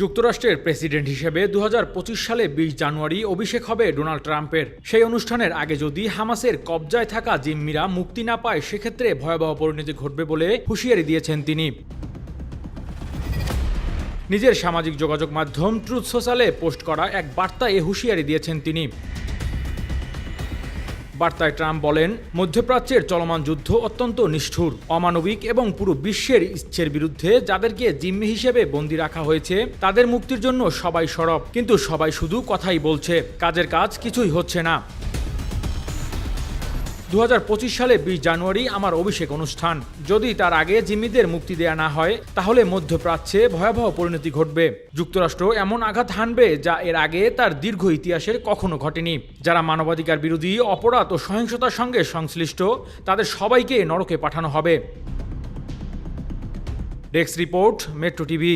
যুক্তরাষ্ট্রের প্রেসিডেন্ট হিসেবে দু হাজার পঁচিশ সালে বিশ জানুয়ারি অভিষেক হবে ডোনাল্ড ট্রাম্পের। সেই অনুষ্ঠানের আগে যদি হামাসের কবজায় থাকা জিম্মিরা মুক্তি না পায়, সেক্ষেত্রে ভয়াবহ পরিণতি ঘটবে বলে হুঁশিয়ারি দিয়েছেন তিনি। নিজের সামাজিক যোগাযোগ মাধ্যম ট্রুথ সোশ্যালে পোস্ট করা এক বার্তায় এ হুঁশিয়ারি দিয়েছেন তিনি। বার্তায় ট্রাম্প বলেন, মধ্যপ্রাচ্যের চলমান যুদ্ধ অত্যন্ত নিষ্ঠুর, অমানবিক এবং পুরো বিশ্বের ইচ্ছের বিরুদ্ধে যাদেরকে জিম্মি হিসেবে বন্দি রাখা হয়েছে, তাদের মুক্তির জন্য সবাই সরব। কিন্তু সবাই শুধু কথাই বলছে, কাজের কাজ কিছুই হচ্ছে না। দু হাজার পঁচিশ সালে বিশ জানুয়ারি আমার অভিষেক অনুষ্ঠান। যদি তার আগে জিম্মিদের মুক্তি দেয়া না হয়, তাহলে মধ্যপ্রাচ্যে ভয়াবহ পরিণতি ঘটবে। যুক্তরাষ্ট্র এমন আঘাত হানবে যা এর আগে তার দীর্ঘ ইতিহাসের কখনো ঘটেনি। যারা মানবাধিকার বিরোধী, অপরাধ ও সহিংসতার সঙ্গে সংশ্লিষ্ট, তাদের সবাইকে নরকে পাঠানো হবে। Desk report, metro TV.